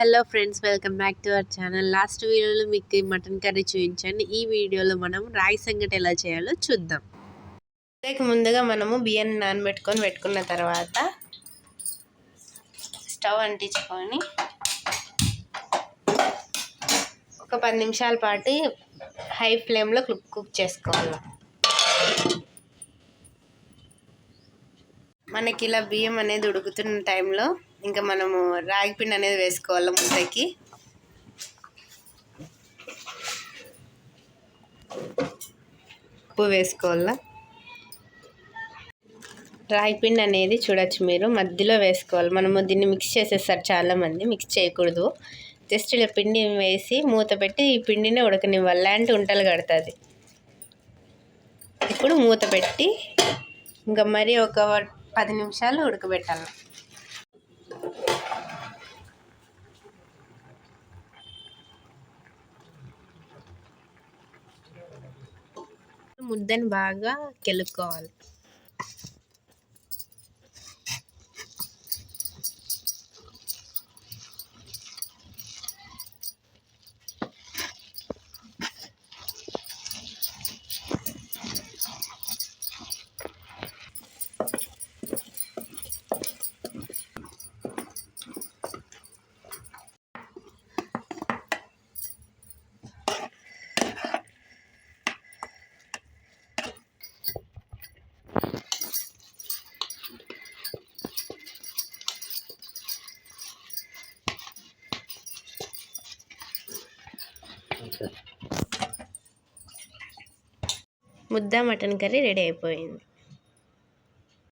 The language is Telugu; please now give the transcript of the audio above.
Hello friends welcome back to our channel last వీడియోలో మీకు మటన్ కర్రీ చూపించాను. ఈ వీడియోలో మనం రాయి సంగటి ఎలా చేయాలో చూద్దాం. దానికి ముందుగా మనము బియ్యాన్ని నానబెట్టుకొని పెట్టుకున్న తర్వాత స్టవ్ అంటించుకొని ఒక పది నిమిషాల పాటు హై ఫ్లేమ్లో కుక్ కుక్ చేసుకోవాలి. మనకి ఇలా బియ్యం అనేది ఉడుకుతున్న టైంలో ఇంకా మనము రాగి పిండి అనేది వేసుకోవాలి ముద్దకి ఉప్పు వేసుకోవాలా. రాగి పిండి అనేది చూడొచ్చు మీరు మధ్యలో వేసుకోవాలి. మనము దీన్ని మిక్స్ చేసేస్తారు చాలామంది మిక్స్ చేయకూడదు. జస్ట్ ఇలా పిండి వేసి మూత పెట్టి ఈ పిండిని ఉడకనివ్వాలి. లాంటి ఉంటలు కడుతుంది. ఇప్పుడు మూత పెట్టి ఇంకా మరి ఒక పది నిమిషాలు ఉడకబెట్టాలి. ముద్దని బాగా కెలుక్కోవాలి. ముద్ద మటన్ కర్రీ రెడీ అయిపోయింది.